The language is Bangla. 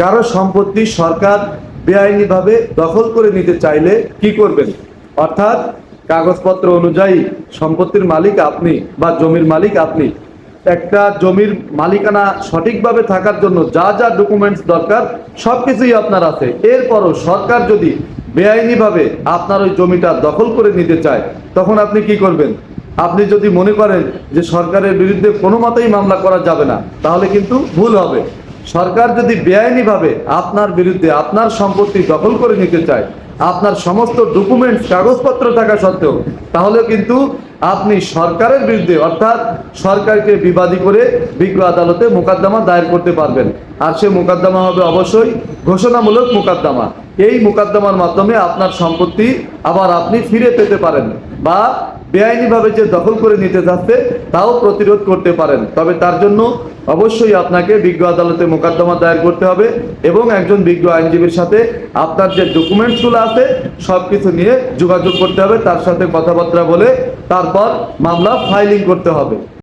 কারও সম্পত্তি সরকার বেআইনিভাবে দখল করে নিতে চাইলে কি করবেন? অর্থাৎ কাগজপত্র অনুযায়ী সম্পত্তির মালিক আপনি বা জমির মালিক আপনি। একটা জমির মালিকানা সঠিকভাবে থাকার জন্য যা যা ডকুমেন্টস দরকার সব কিছুই আপনার আছে। এরপরও সরকার যদি বেআইনিভাবে আপনার ওই জমিটা দখল করে নিতে চায়, তখন আপনি কি করবেন? আপনি যদি মনে করেন যে সরকারের বিরুদ্ধে কোনো মতেই মামলা করা যাবে না, তাহলে কিন্তু ভুল হবে। সরকার যদি বেআইনিভাবে আপনার বিরুদ্ধে আপনার সম্পত্তি দখল করে নিতে চায়, আপনার সমস্ত ডকুমেন্টস কাগজপত্র থাকা সত্ত্বেও তাহলে কিন্তু আপনি সরকারের বিরুদ্ধে, অর্থাৎ সরকারকে বিবাদী করে বিজ্ঞ আদালতে মোকদ্দমা দায়ের করতে পারবেন। আর সে মোকদ্দমা হবে অবশ্যই ঘোষণামূলক মোকদ্দমা। এই মোকদ্দমার মাধ্যমে আপনার সম্পত্তি আবার আপনি ফিরে পেতে পারেন বা বেআইনিভাবে যে দখল করে নিতে যাচ্ছে তাও প্রতিরোধ করতে পারেন। তবে তার জন্য অবশ্যই আপনাকে বিজ্ঞ আদালতে মোকদ্দমা দায়ের করতে হবে এবং একজন বিজ্ঞ আইনজীবীর সাথে আপনার যে ডকুমেন্টসগুলো আছে সব কিছু নিয়ে যোগাযোগ করতে হবে, তার সাথে কথাবার্তা বলে তারপর মামলা ফাইলিং করতে হবে।